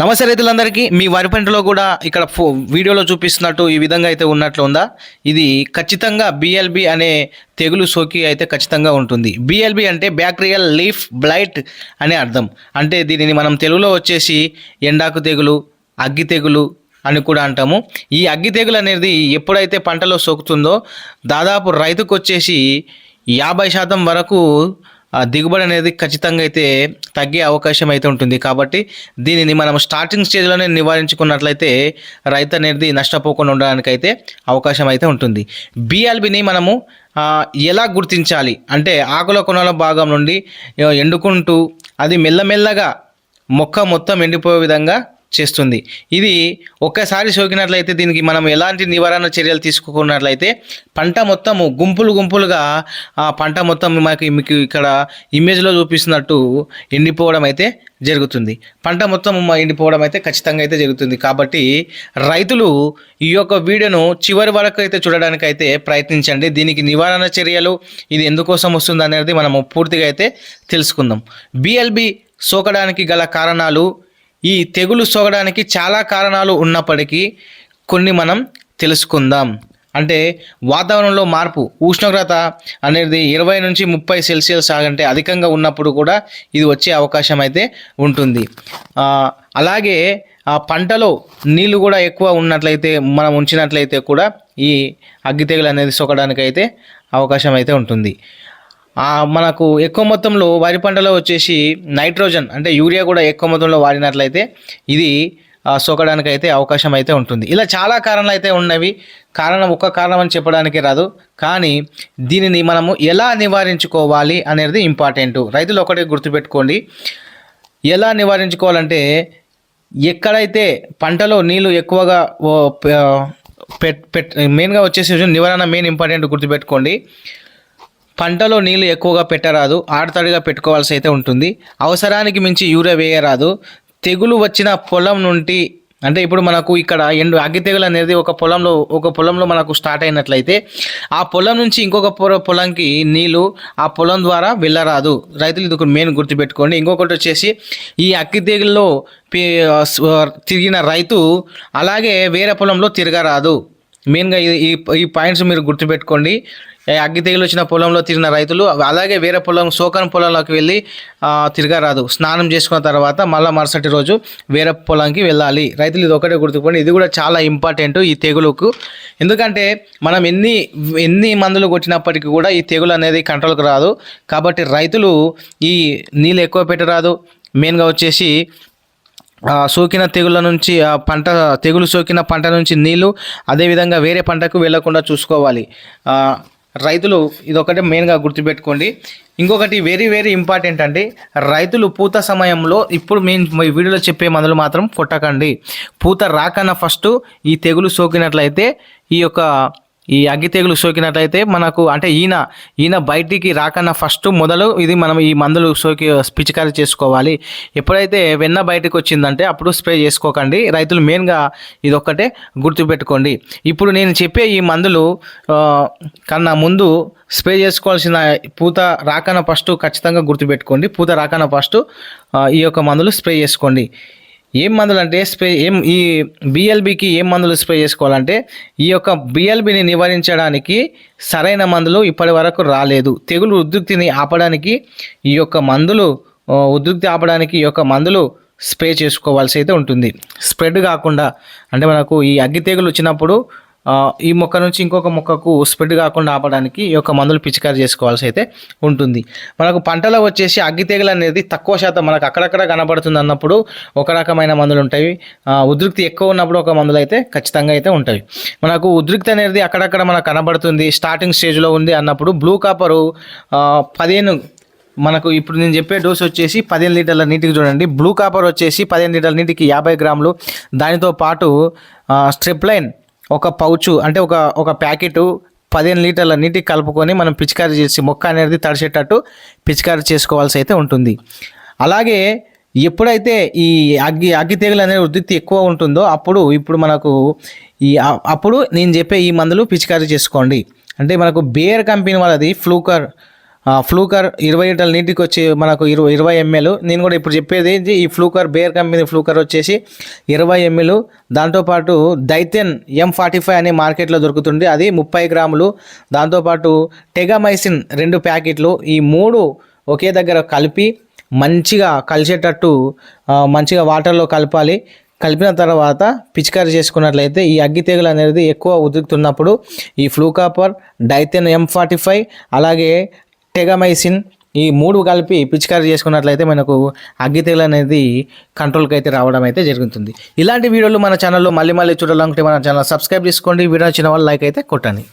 నమస్తే రైతులందరికీ. మీ వరి పంటలో కూడా ఇక్కడ ఫో వీడియోలో చూపిస్తున్నట్టు ఈ విధంగా అయితే ఉన్నట్లు ఉందా? ఇది ఖచ్చితంగా బిఎల్బి అనే తెగులు సోకి అయితే ఖచ్చితంగా ఉంటుంది. బిఎల్బి అంటే బ్యాక్టీరియల్ లీఫ్ బ్లైట్ అనే అర్థం. అంటే దీనిని మనం తెలుగులో వచ్చేసి ఎండాకు తెగులు అగ్గి తెగులు అని కూడా అంటాము. ఈ అగ్గి తెగులు అనేది ఎప్పుడైతే పంటలో సోకుతుందో దాదాపు రైతుకు వచ్చేసి యాభై శాతం వరకు దిగుబడి అనేది ఖచ్చితంగా అయితే తగ్గే అవకాశం అయితే ఉంటుంది. కాబట్టి దీనిని మనం స్టార్టింగ్ స్టేజ్లోనే నివారించుకున్నట్లయితే రైతు అనేది నష్టపోకుండా ఉండడానికి అయితే అవకాశం అయితే ఉంటుంది. బిఎల్బిని మనము ఎలా గుర్తించాలి? అంటే ఆకుల కొనల భాగం నుండి ఎండుకుంటూ అది మెల్లమెల్లగా మొక్క మొత్తం ఎండిపోయే విధంగా చేస్తుంది. ఇది ఒక్కసారి సోకినట్లయితే దీనికి మనం ఎలాంటి నివారణ చర్యలు తీసుకున్నట్లయితే పంట మొత్తము గుంపులు గుంపులుగా ఆ పంట మొత్తం మనకి మీకు ఇక్కడ ఇమేజ్లో చూపిస్తున్నట్టు ఎండిపోవడం అయితే జరుగుతుంది. పంట మొత్తం ఎండిపోవడం అయితే ఖచ్చితంగా అయితే జరుగుతుంది. కాబట్టి రైతులు ఈ యొక్క వీడియోను చివరి వరకు అయితే చూడడానికి అయితే ప్రయత్నించండి. దీనికి నివారణ చర్యలు ఇది ఎందుకోసం వస్తుంది అనేది మనము పూర్తిగా అయితే తెలుసుకుందాం. బిఎల్బి సోకడానికి గల కారణాలు ఈ తెగులు సోకడానికి చాలా కారణాలు ఉన్నప్పటికీ కొన్ని మనం తెలుసుకుందాం. అంటే వాతావరణంలో మార్పు ఉష్ణోగ్రత అనేది ఇరవై నుంచి ముప్పై సెల్సియస్ అంటే అధికంగా ఉన్నప్పుడు కూడా ఇది వచ్చే అవకాశం అయితే ఉంటుంది. అలాగే ఆ పంటలో నీళ్ళు కూడా ఎక్కువ ఉన్నట్లయితే మనం ఉంచినట్లయితే కూడా ఈ అగ్గి తెగులు అనేది సోకడానికి అయితే అవకాశం అయితే ఉంటుంది. మనకు ఎక్కువ మొత్తంలో వరి పంటలో వచ్చేసి నైట్రోజన్ అంటే యూరియా కూడా ఎక్కువ మొత్తంలో వాడినట్లయితే ఇది సోకడానికి అయితే అవకాశం అయితే ఉంటుంది. ఇలా చాలా కారణాలు అయితే ఉన్నవి. కారణం ఒక్క కారణం అని చెప్పడానికి రాదు. కానీ దీనిని మనము ఎలా నివారించుకోవాలి అనేది ఇంపార్టెంట్. రైతులు ఒకటి గుర్తుపెట్టుకోండి. ఎలా నివారించుకోవాలంటే ఎక్కడైతే పంటలో నీళ్ళు ఎక్కువగా ఓ, పెట్ పెట్ మెయిన్గా వచ్చేసి నివారణ మెయిన్ ఇంపార్టెంట్ గుర్తుపెట్టుకోండి. పంటలో నీళ్ళు ఎక్కువగా పెట్టరాదు ఆడతడిగా పెట్టుకోవాల్సి అయితే ఉంటుంది. అవసరానికి మించి యూరియా వేయరాదు. తెగులు వచ్చిన పొలం నుండి అంటే ఇప్పుడు మనకు ఇక్కడ ఎండు అగ్గి తెగులు అనేది ఒక పొలంలో ఒక పొలంలో మనకు స్టార్ట్ అయినట్లయితే ఆ పొలం నుంచి ఇంకొక పొలంకి నీళ్ళు ఆ పొలం ద్వారా వెళ్ళరాదు. రైతులు ఇది ఒక మెయిన్ గుర్తుపెట్టుకోండి. ఇంకొకటి వచ్చేసి ఈ అగ్గి తెగుల్లో తిరిగిన రైతు అలాగే వేరే పొలంలో తిరగరాదు. మెయిన్గా ఈ ఈ- పాయింట్స్ మీరు గుర్తుపెట్టుకోండి. అగ్గి తెగులు వచ్చిన పొలంలో తిరిగిన రైతులు అలాగే వేరే పొలం సోకన్ పొలంలోకి వెళ్ళి తిరగరాదు. స్నానం చేసుకున్న తర్వాత మళ్ళీ మరుసటి రోజు వేరే పొలంకి వెళ్ళాలి. రైతులు ఇది ఒకటే గుర్తుకుపోండి ఇది కూడా చాలా ఇంపార్టెంట్ ఈ తెగులుకు. ఎందుకంటే మనం ఎన్ని ఎన్ని మందులు కొట్టినప్పటికీ కూడా ఈ తెగులు అనేది కంట్రోల్కి రాదు. కాబట్టి రైతులు ఈ నీళ్ళు ఎక్కువ పెట్టరాదు. మెయిన్గా వచ్చేసి సోకిన తెగుళ్ళ నుంచి పంట తెగులు సోకిన పంట నుంచి నీళ్ళు అదేవిధంగా వేరే పంటకు వెళ్ళకుండా చూసుకోవాలి. రైతులు ఇదొకటి మెయిన్గా గుర్తుపెట్టుకోండి. ఇంకొకటి వెరీ వెరీ ఇంపార్టెంట్ అండి. రైతులు పూత సమయంలో ఇప్పుడు మేము ఈ వీడియోలో చెప్పే మందులు మాత్రం కొట్టకండి. పూత రాకన్నా ఫస్ట్ ఈ తెగులు సోకినట్లయితే ఈ యొక్క ఈ అగ్గి తెగులు సోకినట్లయితే మనకు అంటే ఈయన ఈయన బయటికి రాకన్నా ఫస్ట్ మొదలు ఇది మనం ఈ మందులు సోకి పిచికారీ చేసుకోవాలి. ఎప్పుడైతే వెన్న బయటకు వచ్చిందంటే అప్పుడు స్ప్రే చేసుకోకండి. రైతులు మెయిన్గా ఇది ఒక్కటే గుర్తుపెట్టుకోండి. ఇప్పుడు నేను చెప్పే ఈ మందులు కన్నా ముందు స్ప్రే చేసుకోవాల్సిన పూత రాకన ఫస్ట్ ఖచ్చితంగా గుర్తుపెట్టుకోండి. పూత రాకన ఫస్ట్ ఈ యొక్క మందులు స్ప్రే చేసుకోండి. ఏం మందులు అంటే స్ప్రే ఏం ఈ బిఎల్బికి ఏం మందులు స్ప్రే చేసుకోవాలంటే ఈ యొక్క బిఎల్బిని నివారించడానికి సరైన మందులు ఇప్పటి వరకు రాలేదు. తెగులు ఉద్రిక్తిని ఆపడానికి ఈ యొక్క మందులు ఉద్రిక్తి ఆపడానికి ఈ యొక్క మందులు స్ప్రే చేసుకోవాల్సి అయితే ఉంటుంది. స్ప్రెడ్ కాకుండా అంటే మనకు ఈ అగ్గి తెగులు వచ్చినప్పుడు ఈ మొక్క నుంచి ఇంకొక మొక్కకు స్ప్రెడ్ కాకుండా ఆపడానికి ఈ యొక్క మందులు పిచికారి చేసుకోవాల్సి అయితే ఉంటుంది. మనకు పంటలో వచ్చేసి అగ్గి తెగులు అనేది తక్కువ శాతం మనకు అక్కడక్కడ కనబడుతుంది అన్నప్పుడు ఒక రకమైన మందులు ఉంటాయి. ఉద్రిక్తి ఎక్కువ ఉన్నప్పుడు ఒక మందులు అయితే ఖచ్చితంగా అయితే ఉంటాయి. మనకు ఉద్రిక్తి అనేది అక్కడక్కడ మనకు కనబడుతుంది. స్టార్టింగ్ స్టేజ్లో ఉంది అన్నప్పుడు బ్లూ కాపరు పదిహేను మనకు ఇప్పుడు నేను చెప్పే డోస్ వచ్చేసి పదిహేను లీటర్ల నీటికి చూడండి. బ్లూ కాపర్ వచ్చేసి పదిహేను లీటర్ల నీటికి యాభై గ్రాములు. దానితో పాటు స్ట్రిప్ లైన్ ఒక పౌచు అంటే ఒక ఒక ప్యాకెట్ పదిహేను లీటర్ల నీటికి కలుపుకొని మనం పిచికారీ చేసి మొక్క అనేది తడిచేటట్టు పిచికారీ చేసుకోవాల్సి అయితే ఉంటుంది. అలాగే ఎప్పుడైతే ఈ అగ్గి అగ్గి తెగులు అనేది ఉద్రిక్తి ఎక్కువ ఉంటుందో అప్పుడు ఇప్పుడు మనకు ఈ అప్పుడు నేను చెప్పే ఈ మందులు పిచికారీ చేసుకోండి. అంటే మనకు బేర్ కంపెనీ వాళ్ళది ఫ్లూకర్ ఫ్లూకర్ ఇరవై లీటర్ల నీటికి వచ్చి మనకు ఇరవై ఇరవై ఎంఎల్ నేను కూడా ఇప్పుడు చెప్పేది ఏంటి ఈ ఫ్లూకర్ బేర్ కంపెనీ ఫ్లూకర్ వచ్చేసి ఇరవై ఎంఎల్ దాంతోపాటు దైతెన్ ఎం ఫార్టీ ఫైవ్ అనే మార్కెట్లో దొరుకుతుంది. అది ముప్పై గ్రాములు. దాంతోపాటు టెగామైసిన్ రెండు ప్యాకెట్లు. ఈ మూడు ఒకే దగ్గర కలిపి మంచిగా కలిసేటట్టు మంచిగా వాటర్లో కలపాలి. కలిపిన తర్వాత పిచికారి చేసుకున్నట్లయితే ఈ అగ్గి తెగులు అనేది ఎక్కువ ఉదుకుతున్నప్పుడు ఈ ఫ్లూకాపర్ డైతెన్ ఎం ఫార్టీ ఫైవ్ అలాగే టెగమైసిన్ ఈ మూడు కలిపి పిచికారి చేసుకున్నట్లయితే మనకు అగ్గి అనేది కంట్రోల్కి అయితే రావడం అయితే జరుగుతుంది. ఇలాంటి వీడియోలు మన ఛానల్లో మళ్ళీ మళ్ళీ చూడాలనుకుంటే మన ఛానల్ సబ్స్క్రైబ్ చేసుకోండి. వీడియో నచ్చిన వాళ్ళు లైక్ అయితే కొట్టండి.